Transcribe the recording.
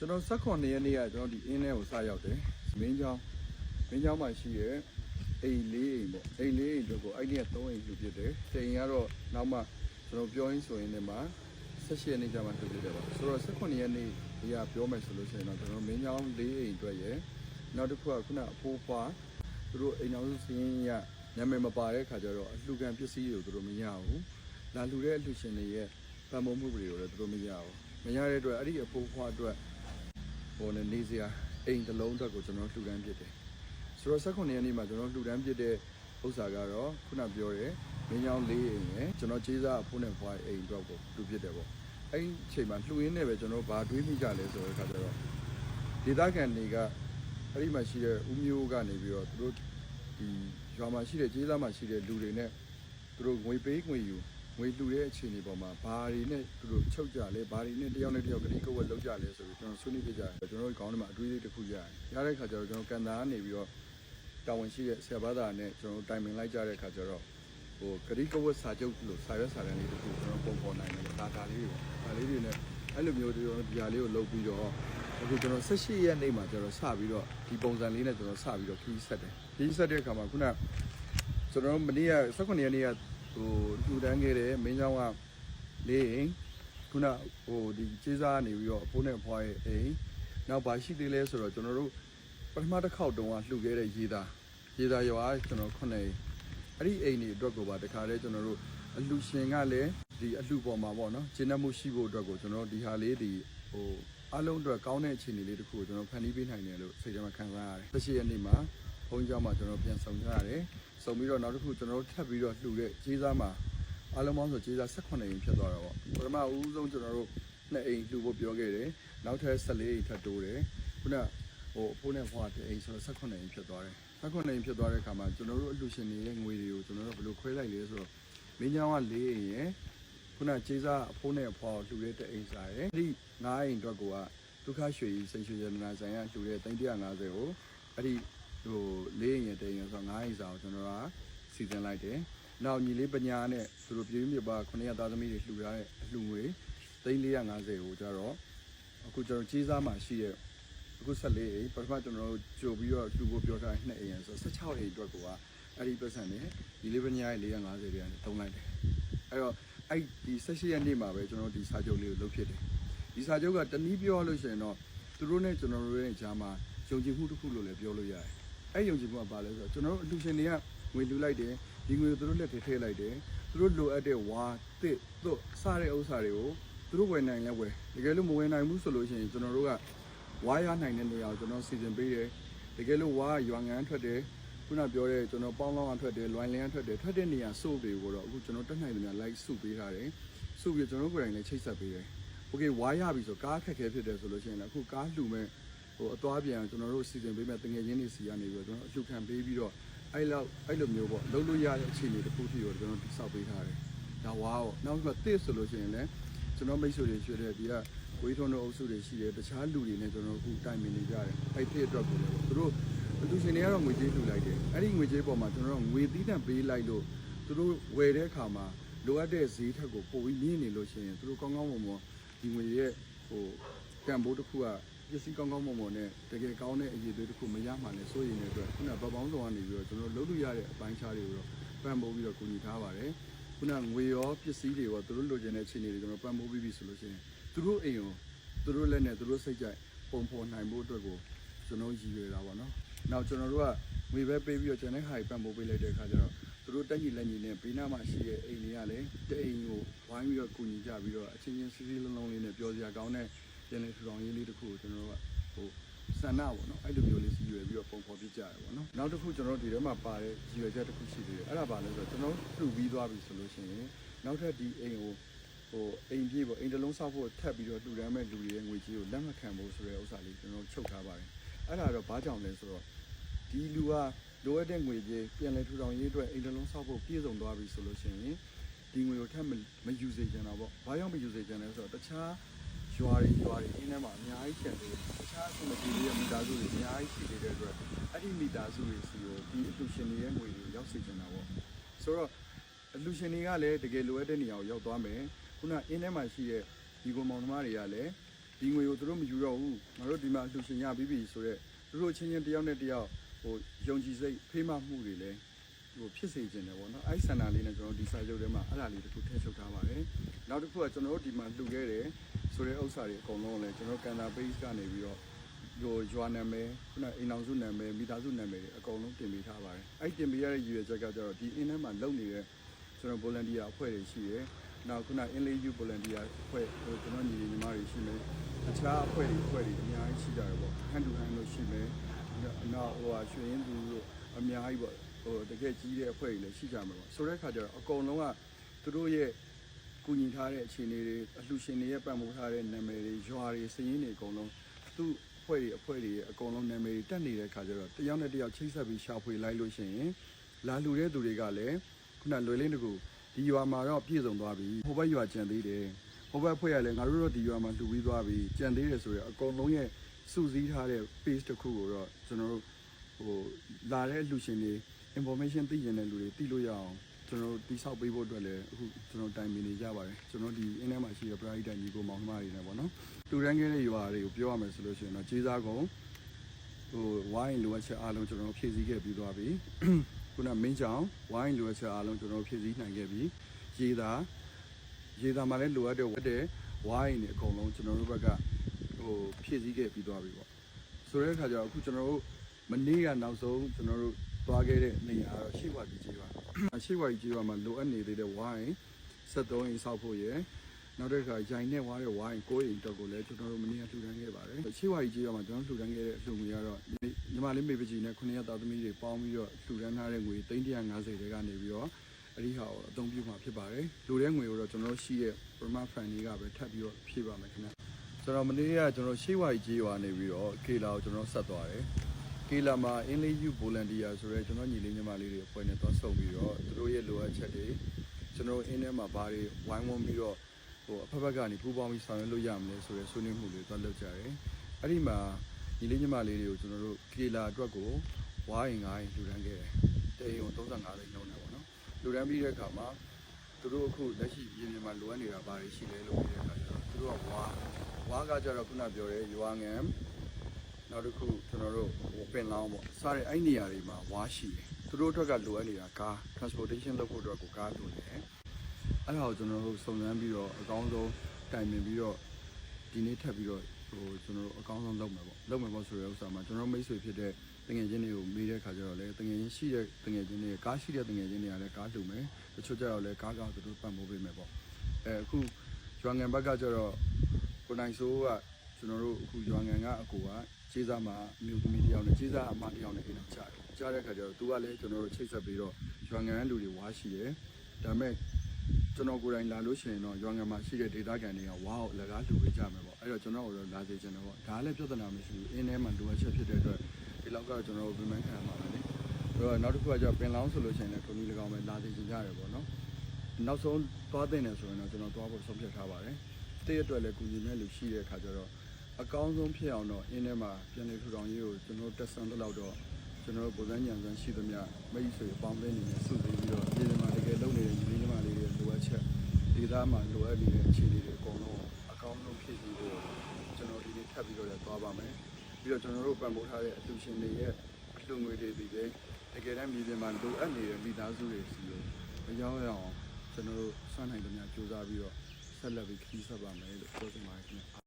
ကျွန်တော်16ရက်နေ့ကကျွန်တော်ဒီအင်းထဲကိုစရောက်တယ်မင်းချောင်းမင်းချောင်းမှာရှိတဲ့အိမ်လေးအိမ်ပေါ့အိမ်လေးအိမ်တို့ကိုအဲ့ဒီက3အိမ်လူဖြစ်တယ်တိမ်ကတော့နောက်မှကျွန်တော်ပြောရင်းဆိုရင်လည်းမှာ16ရက်နေ့ကျမှဖြစ်တယ်ပေါ့ဆိုတော့16ရက်နေ့ဒီကပြောမယ်ဆိုလို့ရှိရင်တော့ကျွန်တော်မင်းချောင်းလေးအိမ်အတွက်ရယ်နောက်တစ်ခုကခုနအဖိုးဖွားသူတို့အိမ်အောင်စုစင်းရနာမည်မပါတဲ့ခါကျတော့အလှူခံပစ္စည်းတွေကိုသူတို့မရဘူးလာလှူတဲ့အလှူရှင်တွေရဲ့ပံ့ပိုးမှုတွေကိုလည်းသူတို့မရဘူးမရတဲ့အတွက်အဲ့ဒီအဖိုးဖွားအတွက် ဟိုနဲ့နေစရာအိမ်တစ်လုံးအတွက်ကိုကျွန်တော်လှူဒန်းပစ်တယ်ဆိုတော့16ရက်နေ့မှာကျွန်တော်လှူဒန်းပစ်တဲ့ဥစ္စာကတော့ခုနပြောရဲမင်းချောင်းလေးအိမ်ရယ်ကျွန်တော်ခြေစားအဖိုးနဲ့ဖွားအိမ်အတွက်ကိုလှူပစ်တယ်ပေါ့အဲ့ဒီအချိန်မှာလှူရင်းနဲ့ပဲကျွန်တော်ဘာတွေးမိကြလဲဆိုတော့အခါကျတော့ဒေသခံတွေကအဲ့ဒီမှာရှိတဲ့ဦးမျိုးကနေပြီးတော့သူတို့ဒီရွာမှာရှိတဲ့ခြေစားမှာရှိတဲ့လူတွေနဲ့သူတို့ငွေပေးငွေယူ ငွေလှူတဲ့အခြေအနေပေါ်မှာဘာတွေနဲ့သူတို့ချုပ်ကြလဲဘာတွေနဲ့တယောက်နဲ့တယောက်ကတိကဝက်လောက်ကြလဲဆိုပြီးကျွန်တော်ဆွေးနွေးပြကြတယ်ကျွန်တော်တို့ခေါင်းထဲမှာအတွေးလေးတစ်ခုရတယ်ရတဲ့ခါကျတော့ကျွန်တော်ကန်တာကနေပြီးတော့တာဝန်ရှိတဲ့ဆရာဘာသာနဲ့ကျွန်တော်တိုင်ပင်လိုက်ကြတဲ့ခါကျတော့ဟိုဂရိကဝက်စာချုပ်လို့စာရွက်စာတမ်းလေးတစ်ခုကျွန်တော်ပုံပေါ်နိုင်တယ်ဒါဒါလေးတွေဒါလေးတွေနဲ့အဲ့လိုမျိုးကျွန်တော်ဒီဟာလေးကိုလုပ်ပြီးတော့အခုကျွန်တော်18ရက်နေ့မှာကျွန်တော်စပြီးတော့ဒီပုံစံလေးနဲ့ကျွန်တော်စပြီးတော့ခီးဆက်တယ်ခီးဆက်တဲ့အခါမှာခုနကျွန်တော်မနေ့က18ရက်နေ့က ဟိုလှူဒန်းခဲ့တဲ့မင်းเจ้าကလေးအိမ်ခုနဟိုဒီကျေးစားနေပြီးတော့အဖိုးနဲ့အဖွားရဲ့အိမ်နောက်ပါရှိသေးလဲဆိုတော့ကျွန်တော်တို့ပထမတစ်ခေါက်တုန်းကလှူခဲ့တဲ့ရေးသားရေးသားရွာကျွန်တော်ခုနှစ်အိမ်အဲ့ဒီအိမ်တွေအတွက်ကိုပါတခါတည်းကျွန်တော်တို့အလှရှင်ကလည်းဒီအလှပေါ်မှာပေါ့နော်ဂျင်းနှမှုရှိဖို့အတွက်ကိုကျွန်တော်ဒီဟာလေးဒီဟိုအလုံးအတွက်ကောင်းတဲ့အခြေအနေလေးတစ်ခုကိုကျွန်တော်ဖန်တီးပေးနိုင်တယ်လို့စိတ်ထဲမှာခံစားရတယ်။တစ်ရှိရက်နေ့မှာဘုန်းကြီးကျောင်းမှာကျွန်တော်ပြန်ဆောင်ကြရတယ်။ ဆောင်ပြီးတော့နောက်တစ်ခုကျွန်တော်တို့ထပ်ပြီးတော့လှူတဲ့ခြေစားမှာအလုံးပေါင်းဆိုခြေစား18အိမ်ဖြစ်သွားတာပေါ့။ပထမအဦးဆုံးကျွန်တော်တို့နှစ်အိမ်လှူဖို့ပြောခဲ့တယ်။နောက်ထပ်14အိမ်ထပ်တိုးတယ်။ခုနဟိုအဖိုးနဲ့ဖွားတဲ့အိမ်ဆိုတော့18အိမ်ဖြစ်သွားတယ်။18အိမ်ဖြစ်သွားတဲ့အခါမှာကျွန်တော်တို့အလှူရှင်တွေရဲ့ငွေတွေကိုကျွန်တော်တို့ဘယ်လိုခွဲလိုက်လဲဆိုတော့မင်းကျောင်းက၄အိမ်ရယ်ခုနခြေစားအဖိုးနဲ့အဖွားကိုလှူတဲ့တအိမ်စားရယ်အဲ့ဒီ9အိမ်အတွက်ကိုကဒုက္ခရွှေကြီးစိန်ရွှေရတနာဆိုင်ကလှူတဲ့350ကိုအဲ့ဒီ ဟို၄အိမ်ရယ်တအိမ်ရယ်ဆိုတော့9အိမ်စာကိုကျွန်တော်ကစီစဉ်လိုက်တယ်နောက်ညီလေးပညာနဲ့သူတို့ပြည်မြပါ900သားသမီးတွေလှူရတဲ့အလှူငွေ3450ကိုကျတော့အခုကျွန်တော်ခြေစားမှာရှိတဲ့အခု14အိမ်ပထမကျွန်တော်တို့ကြိုပြီးတော့လှူဖို့ပြောထားတဲ့2အိမ်ရယ်ဆိုတော့16အိမ်အတွက်ကိုကအဲ့ဒီပတ်စံနဲ့ညီလေးပညာရဲ့450တွေကနေတုံးလိုက်တယ်အဲ့တော့အဲ့ဒီ16ရက်နေ့မှာပဲကျွန်တော်ဒီစာချုပ်လေးကိုလုပ်ဖြစ်တယ်ဒီစာချုပ်ကတနည်းပြောလို့ရှိရင်တော့သူတို့နဲ့ကျွန်တော်တို့ရဲ့ကြားမှာယုံကြည်မှုတစ်ခုလို့လည်းပြောလို့ရတယ် အဲ့ယုံကြည်မှုကပါလဲဆိုတော့ကျွန်တော်တို့အတူရှင်တွေကငွေလူလိုက်တယ်ဒီငွေသူတို့လက်ထဲထည့်လိုက်တယ်သူတို့လိုအပ်တဲ့ဝါတစ်သွတ်စတဲ့ဥစ္စာတွေကိုသူတို့ဝယ်နိုင်လဲဝယ်တကယ်လို့မဝယ်နိုင်ဘူးဆိုလို့ရှိရင်ကျွန်တော်တို့ကဝါရနိုင်တဲ့နေရာကိုကျွန်တော်စီစဉ်ပေးတယ်တကယ်လို့ဝါရွာငန်းထွက်တယ်ခုနပြောတဲ့ကျွန်တော်ပေါင်းလောင်းအောင်ထွက်တယ်လွိုင်းလင်းအောင်ထွက်တယ်ထွက်တဲ့နေရာစုပ်တွေကိုတော့အခုကျွန်တော်တက်နိုင်တဲ့နေရာ live စုပေးထားတယ်စုပြီးကျွန်တော်တို့ကိုယ်တိုင်လည်းချိတ်ဆက်ပေးတယ် okay ဝါရပြီဆိုကားခက်ခဲဖြစ်တယ်ဆိုလို့ရှိရင်လည်းအခုကားလှူမဲ့ ဟိုအသွားပြန်ကျွန်တော်တို့စီစဉ်ပေးမဲ့တငယ်ချင်းတွေစီကနေပြီးတော့ကျွန်တော်အလှူခံပေးပြီးတော့အဲ့လောက်အဲ့လိုမျိုးပေါ့လုံးလို့ရတဲ့အခြေအနေတစ်ခုထိကိုကျွန်တော်တိစောက်ပေးထားတယ်ဒါဝါရောနောက်ကတစ်ဆိုလို့ရှိရင်လည်းကျွန်တော်မိတ်ဆွေတွေရွှေတဲ့ဒီကဝေးထွန်းတို့အုပ်စုတွေရှိတယ်တခြားလူတွေနဲ့ကျွန်တော်အခုတိုင်ပင်နေကြတယ်အဲ့ဒီအတွက်ကိုလည်းသူတို့အလူရှင်တွေကတော့ငွေကြေးလှူလိုက်တယ်အဲ့ဒီငွေကြေးပေါ်မှာကျွန်တော်တို့ငွေသီးတန့်ပေးလိုက်လို့သူတို့ဝယ်တဲ့အခါမှာလိုအပ်တဲ့ဈေးထက်ကိုပိုပြီးမြင့်နေလို့ရှိရင်သူတို့ကောင်းကောင်းမွန်မွန်ဒီငွေရဲ့ဟိုတန်ဖိုးတစ်ခုက ပစ္စည်းကောင်းကောင်းမွန်မွန်နဲ့တကယ်ကောင်းတဲ့အရေးတွေတစ်ခုမရမှလည်းစိုးရိမ်နေအတွက်ခုနဗပေါင်းဆောင်ကနေပြီးတော့ကျွန်တော်တို့လုပ်လို့ရတဲ့အပိုင်းခြားတွေကိုတော့ပံ့ပိုးပြီးတော့ကူညီထားပါတယ်ခုနငွေရောပစ္စည်းတွေရောသူတို့လိုချင်တဲ့အခြေအနေတွေကျွန်တော်ပံ့ပိုးပြီးပြီဆိုလို့ရှိရင်သူတို့အိမ်ကိုသူတို့လက်နဲ့သူတို့စိတ်ကြိုက်ပုံဖော်နိုင်ဖို့အတွက်ကိုကျွန်တော်ရည်ရွယ်တာပါနော်နောက်ကျွန်တော်တို့ကငွေပဲပေးပြီးတော့ကျန်တဲ့ဟာတွေပံ့ပိုးပေးလိုက်တဲ့အခါကျတော့သူတို့တက်ကြီးလက်ကြီးနဲ့ဘေးနားမှာရှိတဲ့အိမ်တွေကလည်းတအိမ်ကိုဝိုင်းပြီးတော့ကူညီကြပြီးတော့အချင်းချင်းစီးစီးလုံးလုံးလေးနဲ့ပြောစရာကောင်းတဲ့ ပြန်လည်ထူထောင်ရေးလေးတစ်ခုကိုကျွန်တော်တို့ကဟိုဆန္ဒပေါ့နော်အဲ့လိုမျိုးလေးစီရွယ်ပြီးတော့ပုံဖော်ပြကြရပေါ့နော်နောက်တစ်ခုကျွန်တော်တို့ဒီထဲမှာပါတဲ့ရည်ရွယ်ချက်တစ်ခုရှိသေးတယ်အဲ့ဒါပါလဲဆိုတော့ကျွန်တော်လှူပြီးသွားပြီဆိုလို့ရှိရင်နောက်ထပ်ဒီအိမ်ကိုဟိုအိမ်ပြေးပေါ့အိမ်တစ်လုံးဆောက်ဖို့ထပ်ပြီးတော့လှူဒန်းမဲ့လူတွေရဲ့ငွေကြေးကိုလက်မခံဖို့ဆိုတဲ့ဥစ္စာလေးကျွန်တော်ချုပ်ထားပါတယ်အဲ့ဒါတော့ဘာကြောင့်လဲဆိုတော့ဒီလူကလိုအပ်တဲ့ငွေကြေးပြန်လည်ထူထောင်ရေးအတွက်အိမ်တစ်လုံးဆောက်ဖို့ပြည့်စုံသွားပြီဆိုလို့ရှိရင်ဒီငွေကိုထပ်မယူစေချင်တော့ပေါ့ဘာကြောင့်မယူစေချင်လဲဆိုတော့တခြား ရွာတွေရွာတွေအင်းထဲမှာအများကြီးကျန်သေးတယ်တခြားအဆင်မပြေတဲ့မိသားစုတွေအများကြီးရှိနေတဲ့အတွက်အဲ့ဒီမိသားစုတွေစီကိုဒီအလှူရှင်တွေရဲ့ငွေတွေရောက်စေချင်တာပေါ့ဆိုတော့အလှူရှင်တွေကလည်းတကယ်လိုအပ်တဲ့နေရာကိုရောက်သွားမယ်ခုနအင်းထဲမှာရှိတဲ့ဒီကွန်မောင်သမားတွေကလည်းဒီငွေကိုသူတို့မယူတော့ဘူးငါတို့ဒီမှာလှူရှင်ရပြီးပြီဆိုတော့သူတို့ချင်းချင်းတယောက်နဲ့တယောက်ဟိုယုံကြည်စိတ်ဖေးမမှုတွေလည်း ဟိုဖြစ်စေခြင်းတယ်ပေါ့နော်အဲ့ဆန္ဒလေးနဲ့ကျွန်တော်ဒီစာချုပ်ထဲမှာအဲ့ဒါလေးတစ်ခုထည့်ချုပ်ထားပါတယ်နောက်တစ်ခုကကျွန်တော်တို့ဒီမှာလှူခဲ့တယ်ဆိုတဲ့ဥစ္စာတွေအကုန်လုံးလည်းကျွန်တော်ကန်တာ base ကနေပြီးတော့ဟိုရွာနာမည်ခုနအိမ်အောင်စုနာမည်မိသားစုနာမည်တွေအကုန်လုံးတင်ပေးထားပါတယ်အဲ့တင်ပေးရတဲ့ရည်ရွယ်ချက်ကကျတော့ဒီအင်းထဲမှာလုပ်နေတဲ့ကျွန်တော် volunteer အဖွဲ့တွေရှိတယ်နောက်ခုန inlay you volunteer အဖွဲ့ဟိုကျွန်တော်ညီညီမတွေရှိမယ်အခြားအဖွဲ့တွေအဖွဲ့တွေအများကြီးရှိကြတယ်ပေါ့ hand to hand လို့ရှိမယ်နောက်ဟိုဟာရွှေရင်သူတို့အများကြီးပေါ့ ဟိုတကယ်ကြီးတဲ့အဖွဲ့တွေလည်းရှိကြမှာပေါ့ဆိုတဲ့အခါကျတော့အကုန်လုံးကသူတို့ရဲ့ကူညီထားတဲ့အခြေအနေတွေအလှူရှင်တွေရဲ့ပတ်မိုးထားတဲ့နာမည်တွေရွာတွေစည်ရင်းတွေအကုန်လုံးသူ့အဖွဲ့တွေအဖွဲ့တွေရဲ့အကုန်လုံးနာမည်တွေတက်နေတဲ့အခါကျတော့တယောက်နဲ့တယောက်ချိတ်ဆက်ပြီးရှာဖွေလိုက်လို့ရှိရင်လာလှူတဲ့သူတွေကလည်းခုနလွယ်လင်းတကူဒီရွာမှာတော့ပြည့်စုံသွားပြီဟိုဘက်ရွာကျန်သေးတယ်ဟိုဘက်အဖွဲ့ကလည်းငါတို့တော့ဒီရွာမှာလှူပြီးသွားပြီကျန်သေးတယ်ဆိုတော့အကုန်လုံးရဲ့စုစည်းထားတဲ့ page တစ်ခုကိုတော့ကျွန်တော်တို့ဟိုလာတဲ့လူရှင်တွေ information သိရင်တဲ့လူတွေသိလို့ရအောင်ကျွန်တော်တို့တိဆောက်ပေးဖို့အတွက်လည်းအခုကျွန်တော်တိုင်ပင်နေကြပါတယ်ကျွန်တော်ဒီအင်းထဲမှာရှိတဲ့ private ညီကိုမောင်နှမတွေနဲ့ပေါ့နော်တူရန်ခဲ့တဲ့ရွာတွေကိုပြောရမယ်ဆိုလို့ရှိရင်တော့ခြေစားကုန်ဟိုဝိုင်းလိုအပ်ချက်အားလုံးကျွန်တော်တို့ဖြည့်ဆည်းခဲ့ပြီးသွားပြီခုနမင်းချောင်ဝိုင်းလိုအပ်ချက်အားလုံးကျွန်တော်တို့ဖြည့်ဆည်းနိုင်ခဲ့ပြီရေသာရေသာမှာလည်းလိုအပ်တဲ့ဝတ်တဲ့ဝိုင်းတွေအကုန်လုံးကျွန်တော်တို့ဘက်ကဟိုဖြည့်ဆည်းခဲ့ပြီးသွားပြီပေါ့ဆိုတဲ့အခါကျတော့အခုကျွန်တော်တို့မနေ့ကနောက်ဆုံးကျွန်တော်တို့ သွားခဲ့တဲ့နေရာတော့ရှိဝါကြီးကြီးပါရှိဝါကြီးကြီးပါမှာလိုအပ်နေသေးတဲ့ဝိုင်း73အိမ်ဆောက်ဖို့ရယ်နောက်တစ်ခါရိုင်နဲ့ဝါတဲ့ဝိုင်း9အိမ်တော့ကိုလည်းကျွန်တော်တို့မနေ့ကလှူဒန်းခဲ့ပါတယ်ရှိဝါကြီးကြီးပါမှာကျွန်တော်လှူဒန်းခဲ့တဲ့အလှူငွေကတော့ညီမလေးမေပကြီးနဲ့9ရက်သားသမီးတွေပေါင်းပြီးတော့လှူဒန်းထားတဲ့ငွေ350တွေကနေပြီးတော့အဲ့ဒီဟာကိုအသုံးပြုမှာဖြစ်ပါတယ်လူတဲ့ငွေကိုတော့ကျွန်တော်တို့ရှိရဲ့ Burma Fund တွေကပဲထပ်ပြီးတော့ဖြည့်ပါမယ်ခင်ဗျကျွန်တော်မနေ့ကကျွန်တော်ရှိဝါကြီးကြီးရွာနေပြီးတော့ကေလာကိုကျွန်တော်ဆက်သွားတယ် ကေလာမှာ Inlay You Volunteer ဆိုရဲကျွန်တော်ညီလေးညီမလေးတွေအဖွဲ့နဲ့သွားဆုံပြီးတော့သူတို့ရဲ့လိုအပ်ချက်တွေကျွန်တော်အင်းထဲမှာဘာတွေဝိုင်းဝန်းပြီးတော့ဟိုအဖက်ဖက်ကနေပူးပေါင်းပြီးဆောင်ရွက်လို့ရမလဲဆိုရဲဆွေးနွေးမှုတွေသွားလုပ်ကြတယ်အဲ့ဒီမှာညီလေးညီမလေးတွေကိုကျွန်တော်တို့ကေလာအတွက်ကိုဝိုင်းငိုင်းလူတန်းခဲ့တယ်တေယုံ35လိမ့်လုံးနေပါတော့လူတန်းပြီးတဲ့အခါမှာသူတို့အခုလက်ရှိပြည်နယ်မှာလိုအပ်နေတာဘာတွေရှိလဲလို့ပြောတဲ့အခါကျတော့သူတို့ကဝါဝါကကြတော့ခုနပြောတဲ့ရွာငံ နောက်တစ်ခုကျွန်တော်တို့ဟိုပင်လောင်းပေါ့စားတဲ့အဲ့နေရာတွေမှာဝါရှိတယ်သူတို့အတွက်ကလိုအပ်နေတာကား transportation လုပ်ဖို့အတွက်ကိုကားလိုတယ်အဲ့ဒါကိုကျွန်တော်တို့စုံစမ်းပြီးတော့အကောင်းဆုံးတိုင်ပင်ပြီးတော့ဒီနေ့ထပ်ပြီးတော့ဟိုကျွန်တော်တို့အကောင်းဆုံးလုပ်မယ်ပေါ့လုပ်မယ်ပေါ့ဆိုတဲ့ဥစ္စာမှာကျွန်တော်မိတ်ဆွေဖြစ်တဲ့တငယ်ချင်းတွေကိုမေးတဲ့ခါကျတော့လေတငယ်ချင်းရှိတဲ့တငယ်ချင်းတွေကားရှိတဲ့တငယ်ချင်းတွေကလည်းကားလူမယ်တချို့ကျတော့လည်းကားကားသူတို့ပတ်မိုးပေးမယ်ပေါ့အဲအခုရွာငံဘက်ကကျတော့ကိုနိုင်ဆိုးကကျွန်တော်တို့အခုရွာငံကအကူက ခြေစားမှာအမျိုးသမီးတစ်ယောက်နဲ့ခြေစားအမတစ်ယောက်နဲ့အိမ်အောင်ချတယ်ကြားတဲ့ခါကျတော့သူကလည်းကျွန်တော်တို့ချိတ်ဆက်ပြီးတော့ရွာငံကလူတွေဝါရှိတယ်ဒါပေမဲ့ကျွန်တော်ကိုယ်တိုင်လာလို့ရှိရင်တော့ရွာငံမှာရှိတဲ့ဒေသခံတွေကဝါကိုလက်ကားလှူပေးကြမယ်ပေါ့အဲ့တော့ကျွန်တော်တို့လာစေချင်တယ်ပေါ့ဒါလည်းပြဿနာမရှိဘူးအင်းထဲမှာလိုအပ်ချက်ဖြစ်တဲ့အတွက်ဒီလောက်ကတော့ကျွန်တော်တို့ပြင်ပန်းခံရမှာပဲလေအဲ့တော့နောက်တစ်ခုကကျပင်လောင်းဆိုလို့ရှိရင်လည်းထုံကြီး၎င်းပဲလာစေချင်ကြတယ်ပေါ့နော်နောက်ဆုံးသွားတဲ့နေဆိုရင်တော့ကျွန်တော်သွားဖို့ဆုံးဖြတ်ထားပါတယ်တည့်အတွက်လည်းကုညီမဲ့လူရှိတဲ့အခါကျတော့ အကောင်းဆုံးဖြစ်အောင်တော့အင်းထဲမှာပြန်လည်ထူထောင်ရေးကိုကျွန်တော်တက်ဆန်တော့တော့ကျွန်တော်တို့ပုံစံညံစမ်းရှိသမျှမိတ်ဆွေပေါင်းတဲ့အနေနဲ့စုစည်းပြီးတော့ဒီမှာတကယ်လုပ်နေတဲ့ညီလေးညီမလေးတွေလိုအပ်ချက်ဒီသားမှာလိုအပ်နေတဲ့အခြေအနေတွေအကုန်လုံးအကောင်းဆုံးဖြည့်ဆည်းဖို့ကျွန်တော်ဒီနေ့ထပ်ပြီးတော့လည်းသွားပါမယ်ပြီးတော့ကျွန်တော်တို့ပံ့ပိုးထားတဲ့အလှူရှင်တွေရဲ့အလှူငွေတွေဒီပဲတကယ်တမ်းပြည်ပြင်မှာလိုအပ်နေတဲ့မိသားစုတွေစီကိုအကြောင်းအရာအောင်ကျွန်တော်တို့စွမ်းနိုင်သမျှစူးစမ်းပြီးတော့ဆက်လက်ပြီးခရီးဆက်ပါမယ်လို့ပြောချင်ပါတယ်ခင်ဗျ